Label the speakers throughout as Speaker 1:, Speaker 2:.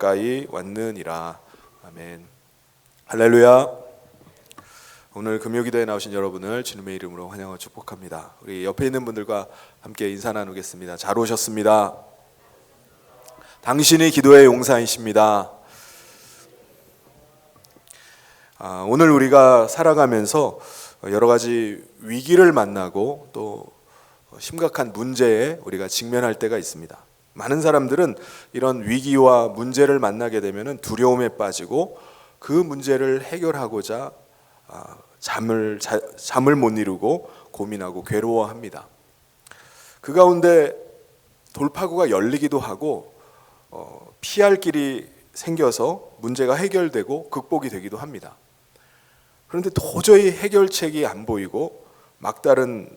Speaker 1: 가까이 왔느니라. 아멘. 할렐루야. 오늘 금요기도에 나오신 여러분을 주님의 이름으로 환영하고 축복합니다. 우리 옆에 있는 분들과 함께 인사 나누겠습니다. 잘 오셨습니다. 당신이 기도의 용사이십니다. 아, 오늘 우리가 살아가면서 여러 가지 위기를 만나고 또 심각한 문제에 우리가 직면할 때가 있습니다. 많은 사람들은 이런 위기와 문제를 만나게 되면 두려움에 빠지고 그 문제를 해결하고자 아, 잠을 자, 잠을 못 이루고 고민하고 괴로워합니다. 그 가운데 돌파구가 열리기도 하고 어, 피할 길이 생겨서 문제가 해결되고 극복이 되기도 합니다. 그런데 도저히 해결책이 안 보이고 막다른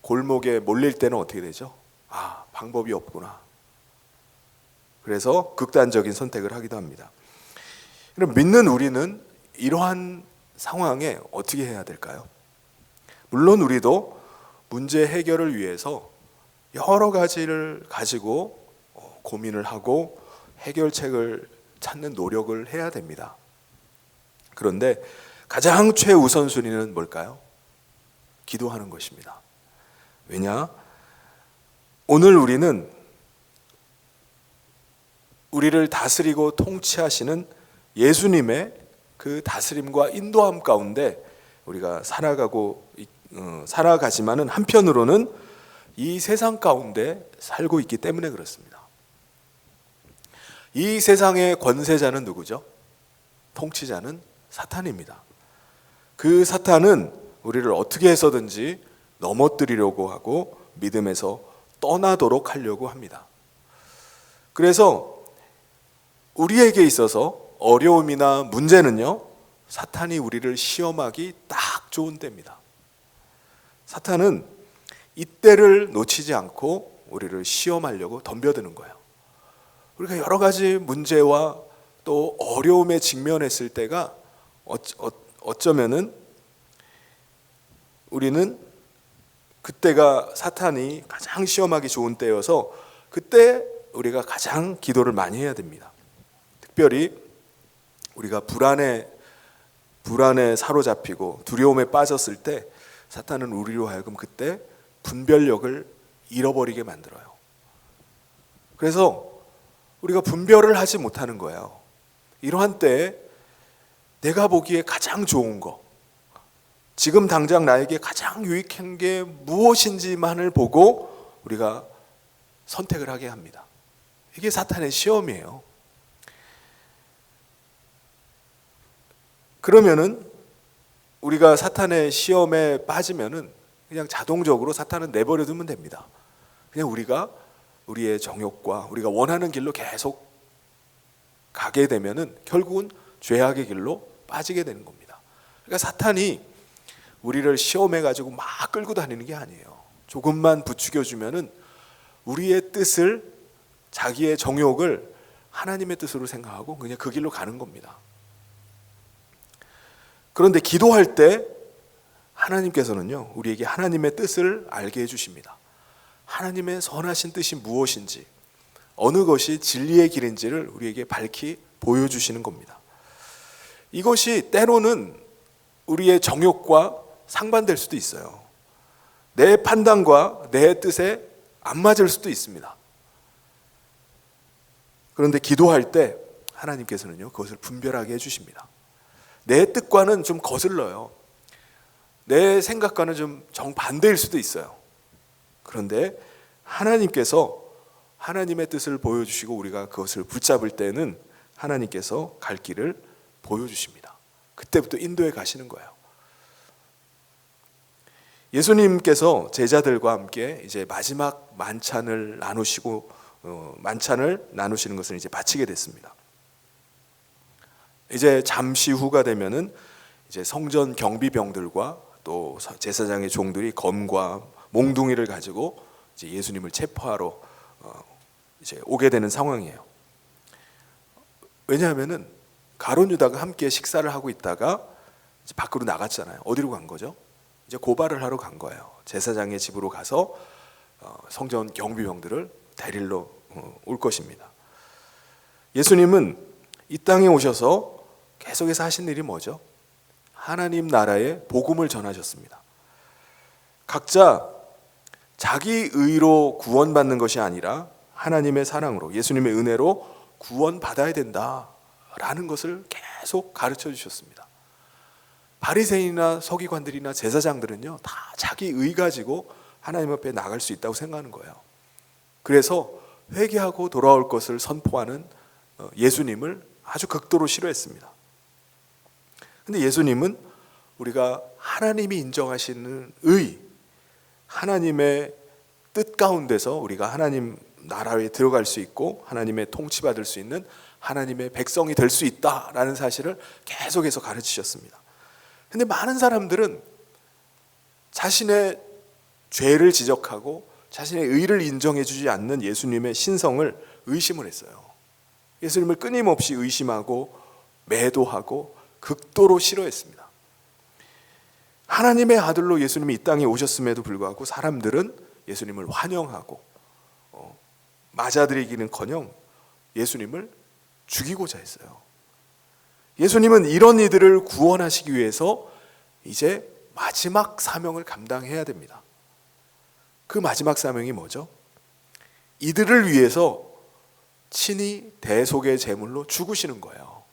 Speaker 1: 골목에 몰릴 때는 어떻게 되죠? 아, 방법이 없구나. 그래서 극단적인 선택을 하기도 합니다. 그럼 믿는 우리는 이러한 상황에 어떻게 해야 될까요? 물론 우리도 문제 해결을 위해서 여러 가지를 가지고 어, 고민을 하고 해결책을 찾는 노력을 해야 됩니다. 그런데 가장 최우선순위는 뭘까요? 기도하는 것입니다. 왜냐? 오늘 우리는 우리를 다스리고 통치하시는 예수님의 그 다스림과 인도함 가운데 우리가 살아가고 어, 살아가지만은 한편으로는 이 세상 가운데 살고 있기 때문에 그렇습니다. 이 세상의 권세자는 누구죠? 통치자는 사탄입니다. 그 사탄은 우리를 어떻게 해서든지 넘어뜨리려고 하고 믿음에서 떠나도록 하려고 합니다. 그래서 우리에게 있어서 어려움이나 문제는요, 사탄이 우리를 시험하기 딱 좋은 때입니다. 사탄은 이때를 놓치지 않고 우리를 시험하려고 덤벼드는 거예요. 우리가 여러 가지 문제와 또 어려움에 직면했을 때가 어쩌면은 우리는 그때가 사탄이 가장 시험하기 좋은 때여서 그때 우리가 가장 기도를 많이 해야 됩니다. 특별히 우리가 불안에 불안에 사로잡히고 두려움에 빠졌을 때 사탄은 우리로 하여금 그때 분별력을 잃어버리게 만들어요. 그래서 우리가 분별을 하지 못하는 거예요. 이러한 때 내가 보기에 가장 좋은 거, 지금 당장 나에게 가장 유익한 게 무엇인지만을 보고 우리가 선택을 하게 합니다. 이게 사탄의 시험이에요. 그러면은 우리가 사탄의 시험에 빠지면은 그냥 자동적으로 사탄은 내버려 두면 됩니다. 그냥 우리가 우리의 정욕과 우리가 원하는 길로 계속 가게 되면은 결국은 죄악의 길로 빠지게 되는 겁니다. 그러니까 사탄이 우리를 시험해 가지고 막 끌고 다니는 게 아니에요. 조금만 부추겨 주면은 우리의 뜻을 자기의 정욕을 하나님의 뜻으로 생각하고 그냥 그 길로 가는 겁니다. 그런데 기도할 때 하나님께서는요, 우리에게 하나님의 뜻을 알게 해주십니다. 하나님의 선하신 뜻이 무엇인지, 어느 것이 진리의 길인지를 우리에게 밝히 보여주시는 겁니다. 이것이 때로는 우리의 정욕과 상반될 수도 있어요. 내 판단과 내 뜻에 안 맞을 수도 있습니다. 그런데 기도할 때 하나님께서는요, 그것을 분별하게 해주십니다. 내 뜻과는 좀 거슬러요. 내 생각과는 좀 정반대일 수도 있어요. 그런데 하나님께서 하나님의 뜻을 보여주시고 우리가 그것을 붙잡을 때는 하나님께서 갈 길을 보여주십니다. 그때부터 인도에 가시는 거예요. 예수님께서 제자들과 함께 이제 마지막 만찬을 나누시고 어, 만찬을 나누시는 것을 이제 마치게 됐습니다. 이제 잠시 후가 되면은 이제 성전 경비병들과 또 제사장의 종들이 검과 몽둥이를 가지고 이제 예수님을 체포하러 어, 이제 오게 되는 상황이에요. 왜냐하면은 가론 유다가 함께 식사를 하고 있다가 밖으로 나갔잖아요. 어디로 간 거죠? 이제 고발을 하러 간 거예요. 제사장의 집으로 가서 어, 성전 경비병들을 데리러 어, 올 것입니다. 예수님은 이 땅에 오셔서 계속해서 하신 일이 뭐죠? 하나님 나라의 복음을 전하셨습니다. 각자 자기 의로 구원받는 것이 아니라 하나님의 사랑으로 예수님의 은혜로 구원받아야 된다라는 것을 계속 가르쳐 주셨습니다. 바리새인이나 서기관들이나 제사장들은요 다 자기 의 가지고 하나님 앞에 나갈 수 있다고 생각하는 거예요. 그래서 회개하고 돌아올 것을 선포하는 어, 예수님을 아주 극도로 싫어했습니다. 근데 예수님은 우리가 하나님이 인정하시는 의, 하나님의 뜻 가운데서 우리가 하나님 나라에 들어갈 수 있고 하나님의 통치받을 수 있는 하나님의 백성이 될 수 있다라는 사실을 계속해서 가르치셨습니다. 근데 많은 사람들은 자신의 죄를 지적하고 자신의 의를 인정해 주지 않는 예수님의 신성을 의심을 했어요. 예수님을 끊임없이 의심하고 매도하고 극도로 싫어했습니다. 하나님의 아들로 예수님이 이 땅에 오셨음에도 불구하고 사람들은 예수님을 환영하고 어, 맞아들이기는커녕 예수님을 죽이고자 했어요. 예수님은 이런 이들을 구원하시기 위해서 이제 마지막 사명을 감당해야 됩니다. 그 마지막 사명이 뭐죠? 이들을 위해서 친히 대속의 제물로 죽으시는 거예요.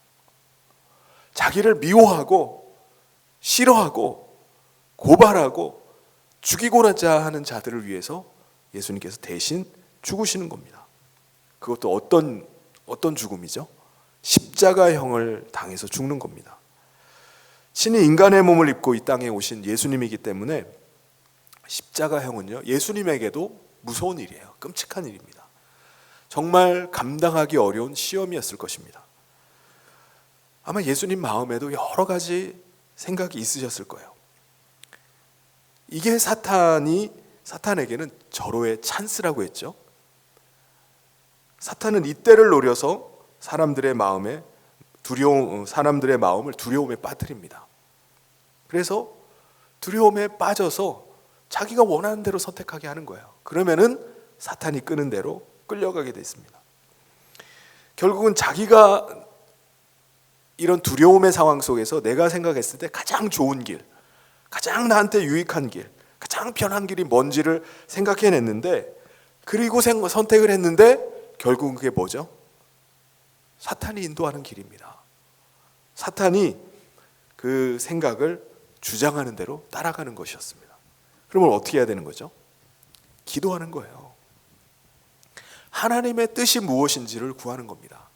Speaker 1: 자기를 미워하고 싫어하고 고발하고 죽이고자 하는 자들을 위해서 예수님께서 대신 죽으시는 겁니다. 그것도 어떤 어떤 죽음이죠? 십자가형을 당해서 죽는 겁니다. 신이 인간의 몸을 입고 이 땅에 오신 예수님이기 때문에 십자가형은요 예수님에게도 무서운 일이에요. 끔찍한 일입니다. 정말 감당하기 어려운 시험이었을 것입니다. 아마 예수님 마음에도 여러 가지 생각이 있으셨을 거예요. 이게 사탄이 사탄에게는 절호의 찬스라고 했죠. 사탄은 이때를 노려서 사람들의 마음에 두려움 사람들의 마음을 두려움에 빠뜨립니다. 그래서 두려움에 빠져서 자기가 원하는 대로 선택하게 하는 거예요. 그러면은 사탄이 끄는 대로 끌려가게 됐습니다. 결국은 자기가 이런 두려움의 상황 속에서 내가 생각했을 때 가장 좋은 길, 가장 나한테 유익한 길, 가장 편한 길이 뭔지를 생각해냈는데 그리고 선택을 했는데 결국은 그게 뭐죠? 사탄이 인도하는 길입니다. 사탄이 그 생각을 주장하는 대로 따라가는 것이었습니다. 그러면 어떻게 해야 되는 거죠? 기도하는 거예요. 하나님의 뜻이 무엇인지를 구하는 겁니다.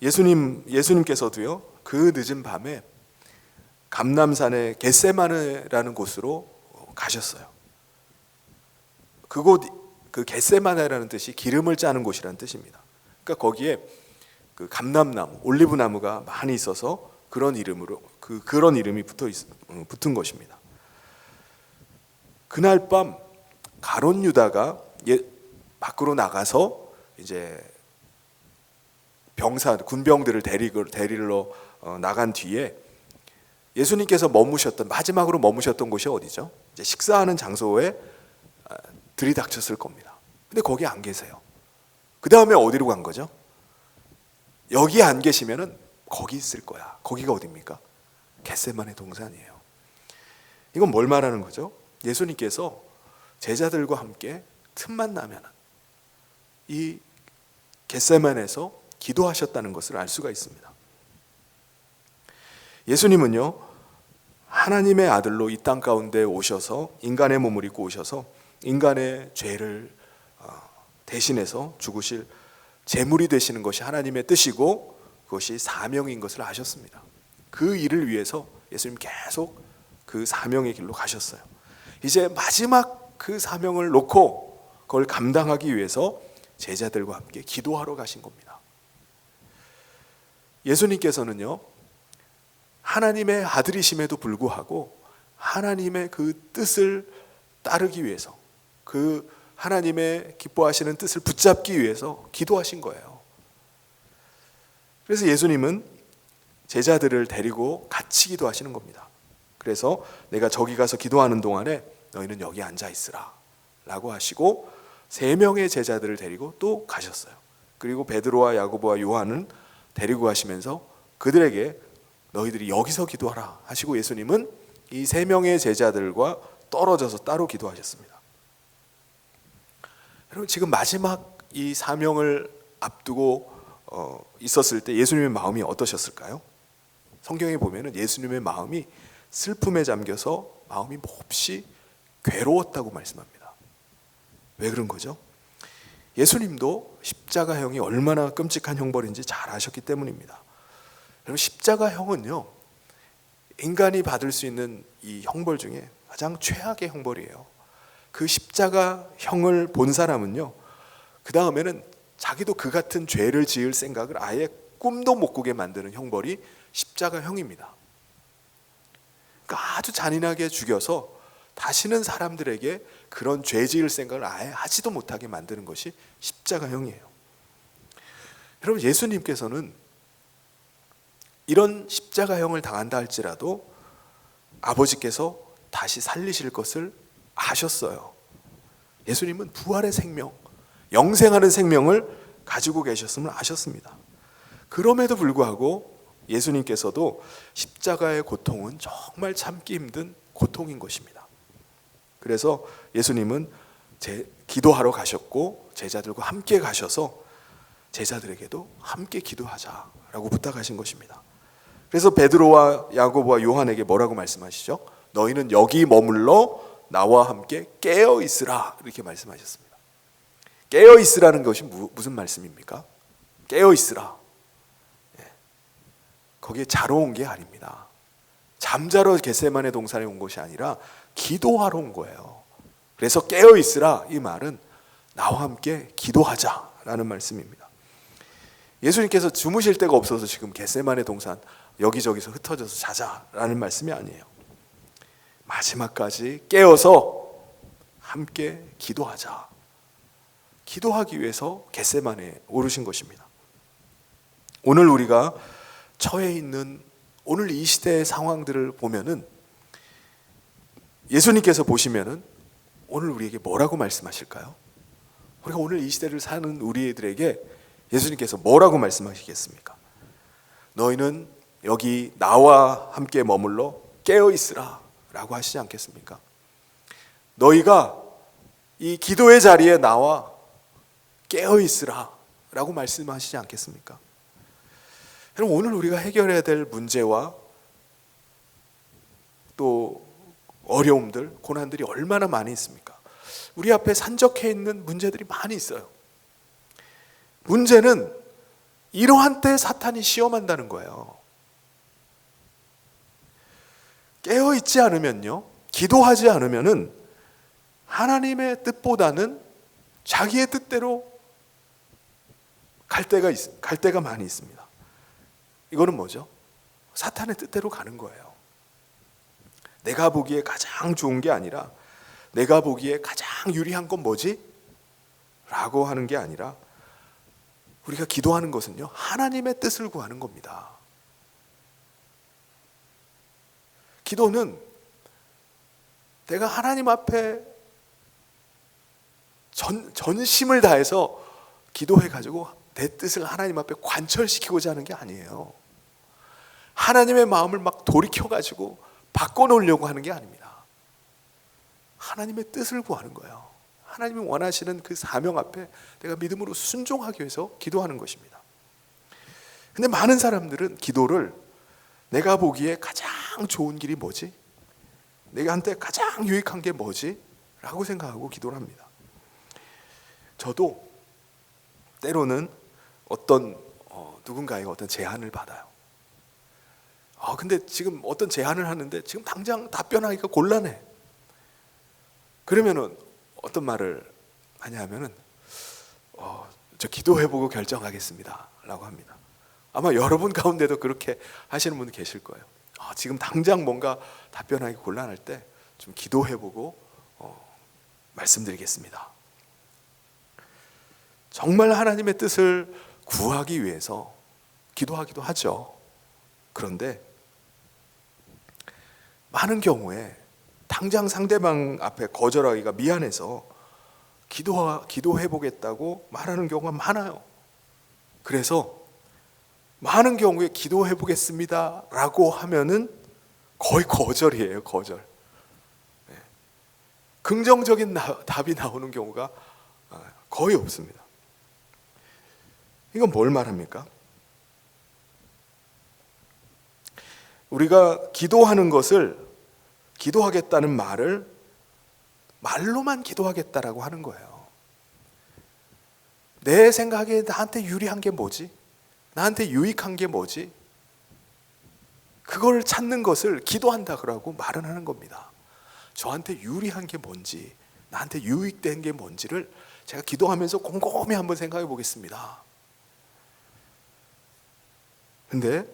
Speaker 1: 예수님 예수님께서도요. 그 늦은 밤에 감남산의 겟세마네라는 곳으로 가셨어요. 그곳 그 겟세마네라는 뜻이 기름을 짜는 곳이라는 뜻입니다. 그러니까 거기에 그 감남나무, 올리브 나무가 많이 있어서 그런 이름으로 그 그런 이름이 붙어 있, 어, 붙은 것입니다. 그날 밤 가론 유다가 예, 밖으로 나가서 이제 병사 군병들을 데리고 데리러 어, 나간 뒤에 예수님께서 머무셨던 마지막으로 머무셨던 곳이 어디죠? 이제 식사하는 장소에 아, 들이닥쳤을 겁니다. 근데 거기 안 계세요. 그 다음에 어디로 간 거죠? 여기 안 계시면은 거기 있을 거야. 거기가 어디입니까? 겟세만의 동산이에요. 이건 뭘 말하는 거죠? 예수님께서 제자들과 함께 틈만 나면 이 겟세만에서 기도하셨다는 것을 알 수가 있습니다. 예수님은요 하나님의 아들로 이 땅 가운데 오셔서 인간의 몸을 입고 오셔서 인간의 죄를 어, 대신해서 죽으실 제물이 되시는 것이 하나님의 뜻이고 그것이 사명인 것을 아셨습니다. 그 일을 위해서 예수님 계속 그 사명의 길로 가셨어요. 이제 마지막 그 사명을 놓고 그걸 감당하기 위해서 제자들과 함께 기도하러 가신 겁니다. 예수님께서는요, 하나님의 아들이심에도 불구하고 하나님의 그 뜻을 따르기 위해서 그 하나님의 기뻐하시는 뜻을 붙잡기 위해서 기도하신 거예요. 그래서 예수님은 제자들을 데리고 같이 기도하시는 겁니다. 그래서 내가 저기 가서 기도하는 동안에 너희는 여기 앉아 있으라 라고 하시고 세 명의 제자들을 데리고 또 가셨어요. 그리고 베드로와 야고보와 요한은 데리고 가시면서 그들에게 너희들이 여기서 기도하라 하시고 예수님은 이 세 명의 제자들과 떨어져서 따로 기도하셨습니다. 여러분 지금 마지막 이 사명을 앞두고 어, 있었을 때 예수님의 마음이 어떠셨을까요? 성경에 보면은 예수님의 마음이 슬픔에 잠겨서 마음이 몹시 괴로웠다고 말씀합니다. 왜 그런 거죠? 예수님도 십자가형이 얼마나 끔찍한 형벌인지 잘 아셨기 때문입니다. 여러분 십자가형은요 인간이 받을 수 있는 이 형벌 중에 가장 최악의 형벌이에요. 그 십자가형을 본 사람은요 그 다음에는 자기도 그 같은 죄를 지을 생각을 아예 꿈도 못 꾸게 만드는 형벌이 십자가형입니다. 그러니까 아주 잔인하게 죽여서 다시는 사람들에게 그런 죄 지을 생각을 아예 하지도 못하게 만드는 것이 십자가형이에요. 여러분 예수님께서는 이런 십자가형을 당한다 할지라도 아버지께서 다시 살리실 것을 아셨어요. 예수님은 부활의 생명, 영생하는 생명을 가지고 계셨음을 아셨습니다. 그럼에도 불구하고 예수님께서도 십자가의 고통은 정말 참기 힘든 고통인 것입니다. 그래서 예수님은 제 기도하러 가셨고 제자들과 함께 가셔서 제자들에게도 함께 기도하자라고 부탁하신 것입니다. 그래서 베드로와 야고보와 요한에게 뭐라고 말씀하시죠? 너희는 여기 머물러 나와 함께 깨어 있으라 이렇게 말씀하셨습니다. 깨어 있으라는 것이 무슨 말씀입니까? 깨어 있으라. 예. 거기에 자러 온 게 아닙니다. 잠자러 겟세만의 동산에 온 것이 아니라 기도하러 온 거예요. 그래서 깨어 있으라 이 말은 나와 함께 기도하자라는 말씀입니다. 예수님께서 주무실 데가 없어서 지금 겟세만의 동산 여기저기서 흩어져서 자자라는 말씀이 아니에요. 마지막까지 깨어서 함께 기도하자. 기도하기 위해서 겟세만에 오르신 것입니다. 오늘 우리가 처해 있는 오늘 이 시대의 상황들을 보면은 예수님께서 보시면은 오늘 우리에게 뭐라고 말씀하실까요? 우리가 오늘 이 시대를 사는 우리들에게 예수님께서 뭐라고 말씀하시겠습니까? 너희는 여기 나와 함께 머물러 깨어 있으라 라고 하시지 않겠습니까? 너희가 이 기도의 자리에 나와 깨어 있으라 라고 말씀하시지 않겠습니까? 여러분 오늘 우리가 해결해야 될 문제와 또 어려움들, 고난들이 얼마나 많이 있습니까? 우리 앞에 산적해 있는 문제들이 많이 있어요. 문제는 이러한 때 사탄이 시험한다는 거예요. 깨어 있지 않으면요, 기도하지 않으면은 하나님의 뜻보다는 자기의 뜻대로 갈 때가 있, 갈 때가 많이 있습니다. 이거는 뭐죠? 사탄의 뜻대로 가는 거예요. 내가 보기에 가장 좋은 게 아니라 내가 보기에 가장 유리한 건 뭐지? 라고 하는 게 아니라 우리가 기도하는 것은요, 하나님의 뜻을 구하는 겁니다. 기도는 내가 하나님 앞에 전, 전심을 다해서 기도해 가지고 내 뜻을 하나님 앞에 관철시키고자 하는 게 아니에요. 하나님의 마음을 막 돌이켜 가지고 바꿔 놓으려고 하는 게 아닙니다. 하나님의 뜻을 구하는 거예요. 하나님이 원하시는 그 사명 앞에 내가 믿음으로 순종하기 위해서 기도하는 것입니다. 근데 많은 사람들은 기도를 내가 보기에 가장 좋은 길이 뭐지? 내가 한테 가장 유익한 게 뭐지? 라고 생각하고 기도를 합니다. 저도 때로는 어떤 어, 누군가의 어떤 제안을 받아요. 아, 근데 지금 어떤 제안을 하는데 지금 당장 답변하기가 곤란해. 그러면은 어떤 말을 하냐면은 어, 저 기도해보고 결정하겠습니다 라고 합니다. 아마 여러분 가운데도 그렇게 하시는 분 계실 거예요. 아, 지금 당장 뭔가 답변하기 곤란할 때 좀 기도해보고 어, 말씀드리겠습니다. 정말 하나님의 뜻을 구하기 위해서 기도하기도 하죠. 그런데 많은 경우에 당장 상대방 앞에 거절하기가 미안해서 기도 기도해 보겠다고 말하는 경우가 많아요. 그래서 많은 경우에 기도해 보겠습니다라고 하면은 거의 거절이에요, 거절. 네. 긍정적인 나- 답이 나오는 경우가 아, 거의 없습니다. 이건 뭘 말합니까? 우리가 기도하는 것을 기도하겠다는 말을 말로만 기도하겠다라고 하는 거예요. 내 생각에 나한테 유리한 게 뭐지? 나한테 유익한 게 뭐지? 그걸 찾는 것을 기도한다 그러고 말은 하는 겁니다. 저한테 유리한 게 뭔지, 나한테 유익된 게 뭔지를 제가 기도하면서 곰곰이 한번 생각해 보겠습니다. 근데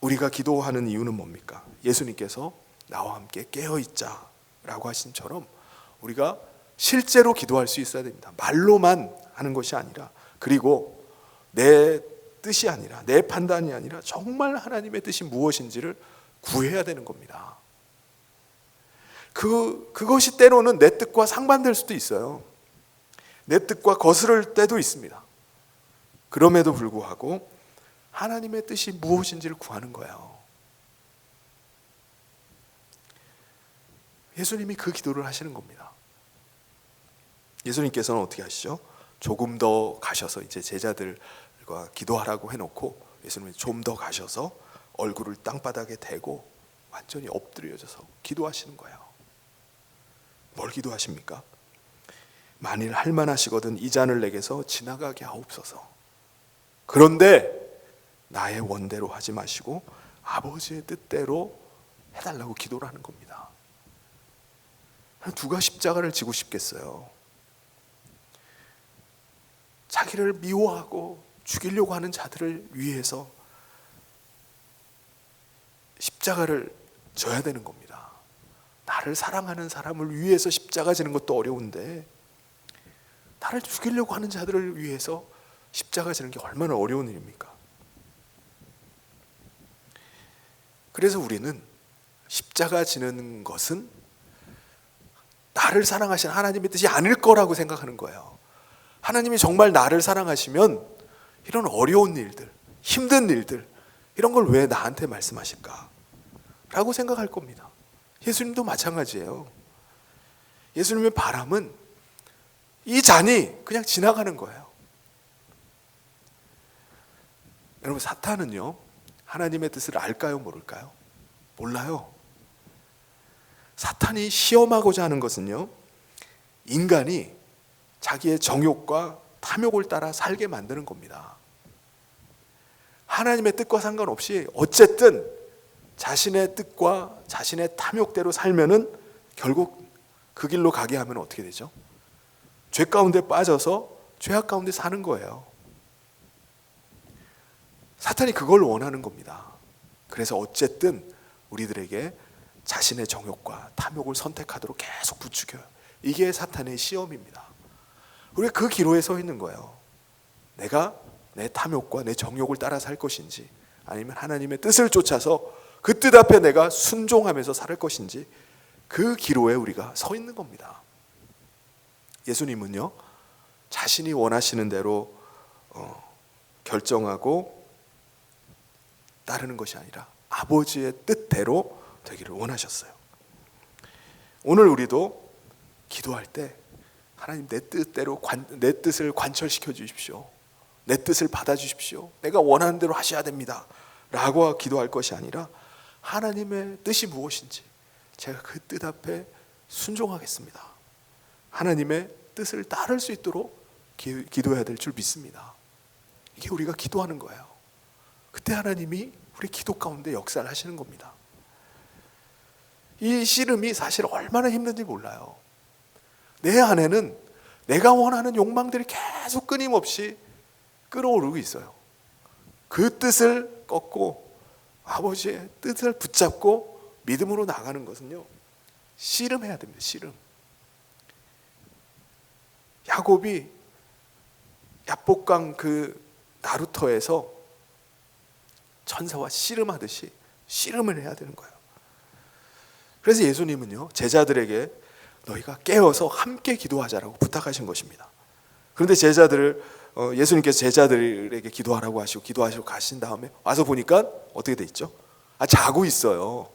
Speaker 1: 우리가 기도하는 이유는 뭡니까? 예수님께서 나와 함께 깨어 있자라고 하신처럼 우리가 실제로 기도할 수 있어야 됩니다. 말로만 하는 것이 아니라 그리고 내 뜻이 아니라 내 판단이 아니라 정말 하나님의 뜻이 무엇인지를 구해야 되는 겁니다. 그 그것이 때로는 내 뜻과 상반될 수도 있어요. 내 뜻과 거스를 때도 있습니다. 그럼에도 불구하고 하나님의 뜻이 무엇인지를 구하는 거예요. 예수님이 그 기도를 하시는 겁니다. 예수님께서는 어떻게 하시죠? 조금 더 가셔서 이제 제자들과 기도하라고 해놓고 예수님이 좀 더 가셔서 얼굴을 땅바닥에 대고 완전히 엎드려져서 기도하시는 거예요. 뭘 기도하십니까? 만일 할만하시거든 이 잔을 내게서 지나가게 하옵소서. 그런데 나의 원대로 하지 마시고 아버지의 뜻대로 해달라고 기도를 하는 겁니다. 누가 십자가를 지고 싶겠어요? 자기를 미워하고 죽이려고 하는 자들을 위해서 십자가를 져야 되는 겁니다. 나를 사랑하는 사람을 위해서 십자가 지는 것도 어려운데 나를 죽이려고 하는 자들을 위해서 십자가 지는 게 얼마나 어려운 일입니까? 그래서 우리는 십자가 지는 것은 나를 사랑하신 하나님의 뜻이 아닐 거라고 생각하는 거예요. 하나님이 정말 나를 사랑하시면 이런 어려운 일들, 힘든 일들, 이런 걸 왜 나한테 말씀하실까? 라고 생각할 겁니다. 예수님도 마찬가지예요. 예수님의 바람은 이 잔이 그냥 지나가는 거예요. 여러분, 사탄은요, 하나님의 뜻을 알까요, 모를까요? 몰라요. 사탄이 시험하고자 하는 것은요, 인간이 자기의 정욕과 탐욕을 따라 살게 만드는 겁니다. 하나님의 뜻과 상관없이 어쨌든 자신의 뜻과 자신의 탐욕대로 살면은 결국 그 길로 가게 하면 어떻게 되죠? 죄 가운데 빠져서 죄악 가운데 사는 거예요. 사탄이 그걸 원하는 겁니다. 그래서 어쨌든 우리들에게 자신의 정욕과 탐욕을 선택하도록 계속 부추겨요. 이게 사탄의 시험입니다. 우리가 그 기로에 서 있는 거예요. 내가 내 탐욕과 내 정욕을 따라 살 것인지 아니면 하나님의 뜻을 쫓아서 그 뜻 앞에 내가 순종하면서 살 것인지 그 기로에 우리가 서 있는 겁니다. 예수님은요 자신이 원하시는 대로 어, 결정하고 따르는 것이 아니라 아버지의 뜻대로 되기를 원하셨어요. 오늘 우리도 기도할 때 하나님 내 뜻대로 관, 내 뜻을 관철시켜 주십시오. 내 뜻을 받아 주십시오. 내가 원하는 대로 하셔야 됩니다. 라고 기도할 것이 아니라 하나님의 뜻이 무엇인지 제가 그 뜻 앞에 순종하겠습니다. 하나님의 뜻을 따를 수 있도록 기, 기도해야 될 줄 믿습니다. 이게 우리가 기도하는 거예요. 그때 하나님이 우리 기도 가운데 역사를 하시는 겁니다. 이 씨름이 사실 얼마나 힘든지 몰라요. 내 안에는 내가 원하는 욕망들이 계속 끊임없이 끌어오르고 있어요. 그 뜻을 꺾고 아버지의 뜻을 붙잡고 믿음으로 나가는 것은요. 씨름해야 됩니다. 씨름. 야곱이 야복강 그 나루터에서 천사와 씨름하듯이 씨름을 해야 되는 거예요. 그래서 예수님은요 제자들에게 너희가 깨어서 함께 기도하자라고 부탁하신 것입니다. 그런데 제자들을 어, 예수님께서 제자들에게 기도하라고 하시고 기도하시고 가신 다음에 와서 보니까 어떻게 돼 있죠? 아 자고 있어요.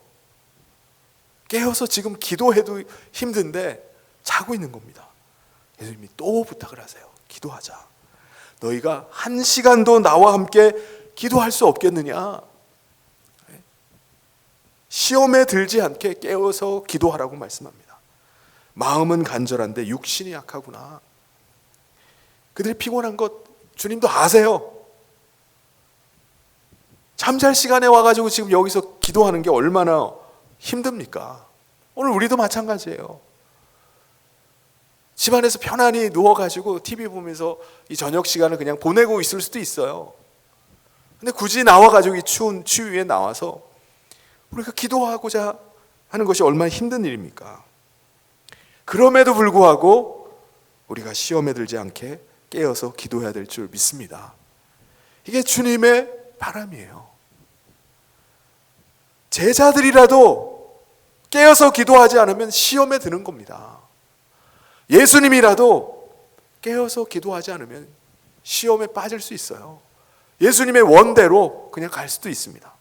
Speaker 1: 깨어서 지금 기도해도 힘든데 자고 있는 겁니다. 예수님이 또 부탁을 하세요. 기도하자. 너희가 한 시간도 나와 함께 기도할 수 없겠느냐? 시험에 들지 않게 깨어서 기도하라고 말씀합니다. 마음은 간절한데 육신이 약하구나. 그들이 피곤한 것 주님도 아세요. 잠잘 시간에 와가지고 지금 여기서 기도하는 게 얼마나 힘듭니까? 오늘 우리도 마찬가지예요. 집안에서 편안히 누워가지고 TV 보면서 이 저녁 시간을 그냥 보내고 있을 수도 있어요. 근데 굳이 나와가지고 이 추운 추위에 나와서 우리가 기도하고자 하는 것이 얼마나 힘든 일입니까? 그럼에도 불구하고 우리가 시험에 들지 않게 깨어서 기도해야 될 줄 믿습니다. 이게 주님의 바람이에요. 제자들이라도 깨어서 기도하지 않으면 시험에 드는 겁니다. 예수님이라도 깨어서 기도하지 않으면 시험에 빠질 수 있어요. 예수님의 원대로 그냥 갈 수도 있습니다.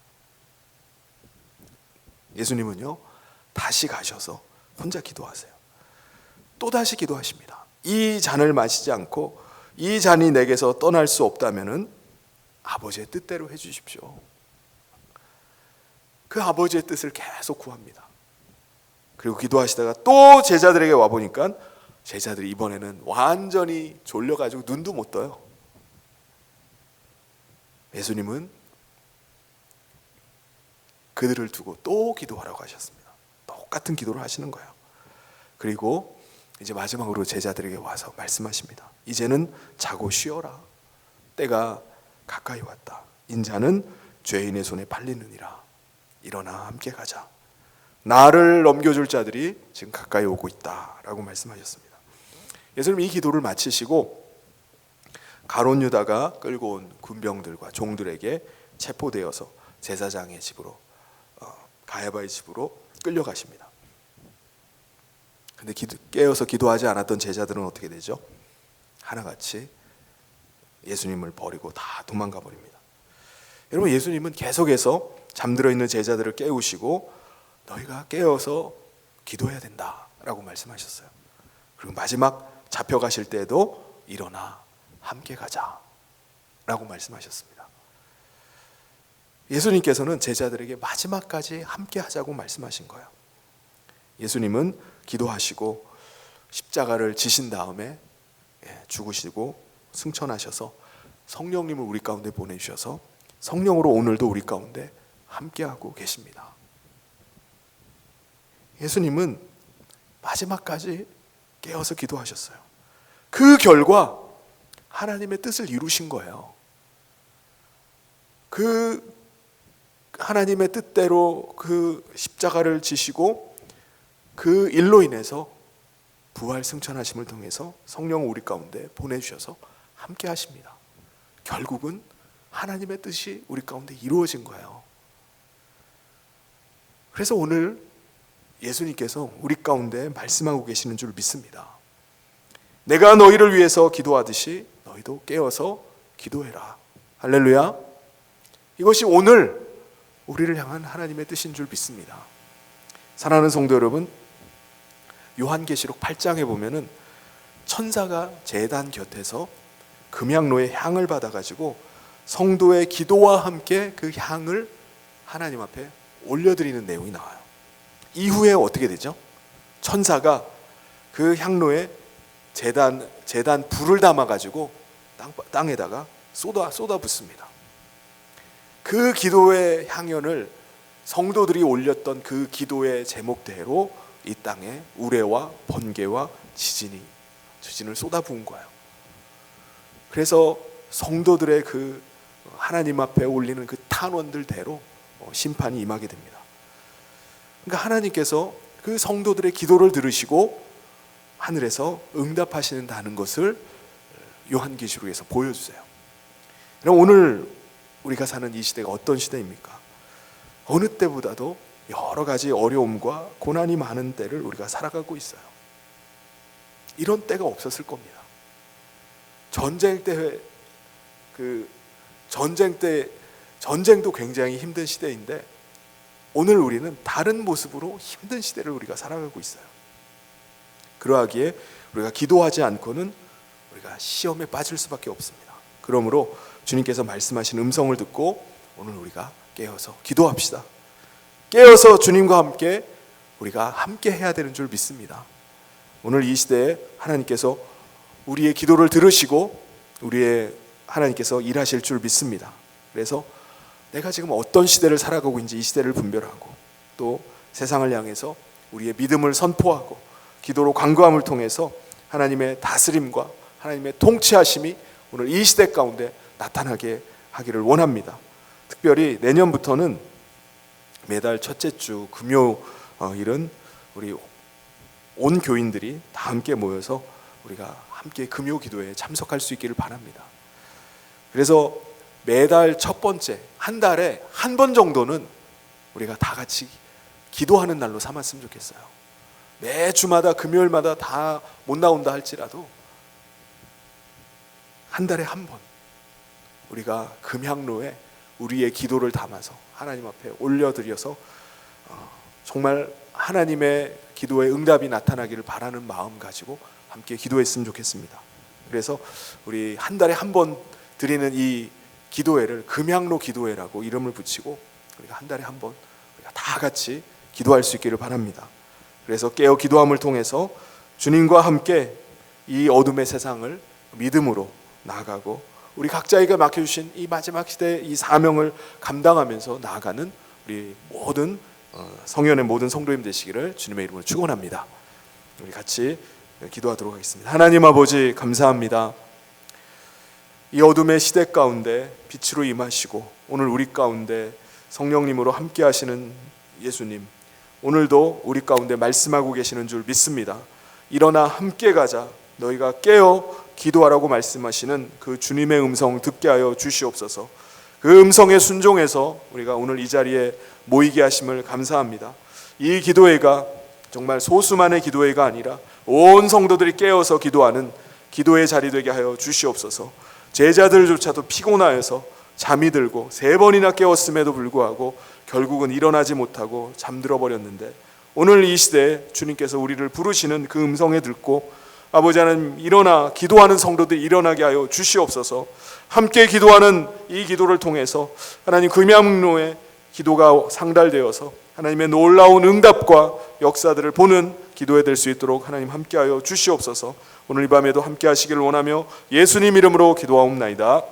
Speaker 1: 예수님은요, 다시 가셔서 혼자 기도하세요. 또 다시 기도하십니다. 이 잔을 마시지 않고 이 잔이 내게서 떠날 수 없다면은 아버지의 뜻대로 해 주십시오. 그 아버지의 뜻을 계속 구합니다. 그리고 기도하시다가 또 제자들에게 와 보니까 제자들이 이번에는 완전히 졸려 가지고 눈도 못 떠요. 예수님은 그들을 두고 또 기도하라고 하셨습니다. 똑같은 기도를 하시는 거예요. 그리고 이제 마지막으로 제자들에게 와서 말씀하십니다. 이제는 자고 쉬어라. 때가 가까이 왔다. 인자는 죄인의 손에 팔리느니라. 일어나 함께 가자. 나를 넘겨줄 자들이 지금 가까이 오고 있다라고 말씀하셨습니다. 예수님 이 기도를 마치시고 가론 유다가 끌고 온 군병들과 종들에게 체포되어서 제사장의 집으로 어, 가야바의 집으로 끌려가십니다. 근데 기도, 깨어서 기도하지 않았던 제자들은 어떻게 되죠? 하나같이 예수님을 버리고 다 도망가 버립니다. 여러분 예수님은 계속해서 잠들어 있는 제자들을 깨우시고 너희가 깨어서 기도해야 된다라고 말씀하셨어요. 그리고 마지막 잡혀가실 때에도 일어나 함께 가자라고 말씀하셨습니다. 예수님께서는 제자들에게 마지막까지 함께 하자고 말씀하신 거예요. 예수님은 기도하시고 십자가를 지신 다음에 예, 죽으시고 승천하셔서 성령님을 우리 가운데 보내주셔서 성령으로 오늘도 우리 가운데 함께하고 계십니다. 예수님은 마지막까지 깨어서 기도하셨어요. 그 결과 하나님의 뜻을 이루신 거예요. 그 하나님의 뜻대로 그 십자가를 지시고 그 일로 인해서 부활 승천하심을 통해서 성령을 우리 가운데 보내주셔서 함께 하십니다. 결국은 하나님의 뜻이 우리 가운데 이루어진 거예요. 그래서 오늘 예수님께서 우리 가운데 말씀하고 계시는 줄 믿습니다. 내가 너희를 위해서 기도하듯이 너희도 깨어서 기도해라. 할렐루야. 이것이 오늘 우리를 향한 하나님의 뜻인 줄 믿습니다. 사랑하는 성도 여러분, 요한계시록 8장에 보면은 천사가 제단 곁에서 금양로의 향을 받아 가지고 성도의 기도와 함께 그 향을 하나님 앞에 올려드리는 내용이 나와요. 이후에 어떻게 되죠? 천사가 그 향로에 제단 제단 불을 담아 가지고 땅, 땅에다가 쏟아 쏟아 붓습니다. 그 기도의 향연을 성도들이 올렸던 그 기도의 제목대로 이 땅에 우레와 번개와 지진이 지진을 쏟아부은 거예요. 그래서 성도들의 그 하나님 앞에 올리는 그 탄원들대로 어, 심판이 임하게 됩니다. 그러니까 하나님께서 그 성도들의 기도를 들으시고 하늘에서 응답하시는다는 것을 요한계시록에서 보여주세요. 그럼 오늘 우리가 사는 이 시대가 어떤 시대입니까? 어느 때보다도 여러 가지 어려움과 고난이 많은 때를 우리가 살아가고 있어요. 이런 때가 없었을 겁니다. 전쟁 때 그 전쟁 때 전쟁도 굉장히 힘든 시대인데 오늘 우리는 다른 모습으로 힘든 시대를 우리가 살아가고 있어요. 그러하기에 우리가 기도하지 않고는 우리가 시험에 빠질 수밖에 없습니다. 그러므로 주님께서 말씀하신 음성을 듣고 오늘 우리가 깨어서 기도합시다. 깨어서 주님과 함께 우리가 함께 해야 되는 줄 믿습니다. 오늘 이 시대에 하나님께서 우리의 기도를 들으시고 우리의 하나님께서 일하실 줄 믿습니다. 그래서 내가 지금 어떤 시대를 살아가고 있는지 이 시대를 분별하고 또 세상을 향해서 우리의 믿음을 선포하고 기도로 간구함을 통해서 하나님의 다스림과 하나님의 통치하심이 오늘 이 시대 가운데 나타나게 하기를 원합니다. 특별히 내년부터는 매달 첫째 주 금요일은 우리 온 교인들이 다 함께 모여서 우리가 함께 금요 기도에 참석할 수 있기를 바랍니다. 그래서 매달 첫 번째 한 달에 한 번 정도는 우리가 다 같이 기도하는 날로 삼았으면 좋겠어요. 매 주마다 금요일마다 다 못 나온다 할지라도 한 달에 한 번 우리가 금향로에 우리의 기도를 담아서 하나님 앞에 올려드려서 어, 정말 하나님의 기도의 응답이 나타나기를 바라는 마음 가지고 함께 기도했으면 좋겠습니다. 그래서 우리 한 달에 한 번 드리는 이 기도회를 금향로 기도회라고 이름을 붙이고 우리가 한 달에 한 번 우리가 다 같이 기도할 수 있기를 바랍니다. 그래서 깨어 기도함을 통해서 주님과 함께 이 어둠의 세상을 믿음으로 나아가고 우리 각자에게 맡겨주신 이 마지막 시대의 이 사명을 감당하면서 나아가는 우리 모든 어, 성현의 모든 성도님 되시기를 주님의 이름으로 축원합니다. 우리 같이 기도하도록 하겠습니다. 하나님 아버지 감사합니다. 이 어둠의 시대 가운데 빛으로 임하시고 오늘 우리 가운데 성령님으로 함께 하시는 예수님 오늘도 우리 가운데 말씀하고 계시는 줄 믿습니다. 일어나 함께 가자. 너희가 깨어 기도하라고 말씀하시는 그 주님의 음성 듣게 하여 주시옵소서. 그 음성에 순종해서 우리가 오늘 이 자리에 모이게 하심을 감사합니다. 이 기도회가 정말 소수만의 기도회가 아니라 온 성도들이 깨어서 기도하는 기도의 자리 되게 하여 주시옵소서. 제자들조차도 피곤하여서 잠이 들고 세 번이나 깨웠음에도 불구하고 결국은 일어나지 못하고 잠들어 버렸는데 오늘 이 시대에 주님께서 우리를 부르시는 그 음성에 듣고 아버지 하나님 일어나 기도하는 성도들 일어나게 하여 주시옵소서. 함께 기도하는 이 기도를 통해서 하나님 금양로에 기도가 상달되어서 하나님의 놀라운 응답과 역사들을 보는 기도에 될수 있도록 하나님 함께하여 주시옵소서. 오늘 이 밤에도 함께 하시기를 원하며 예수님 이름으로 기도하옵나이다.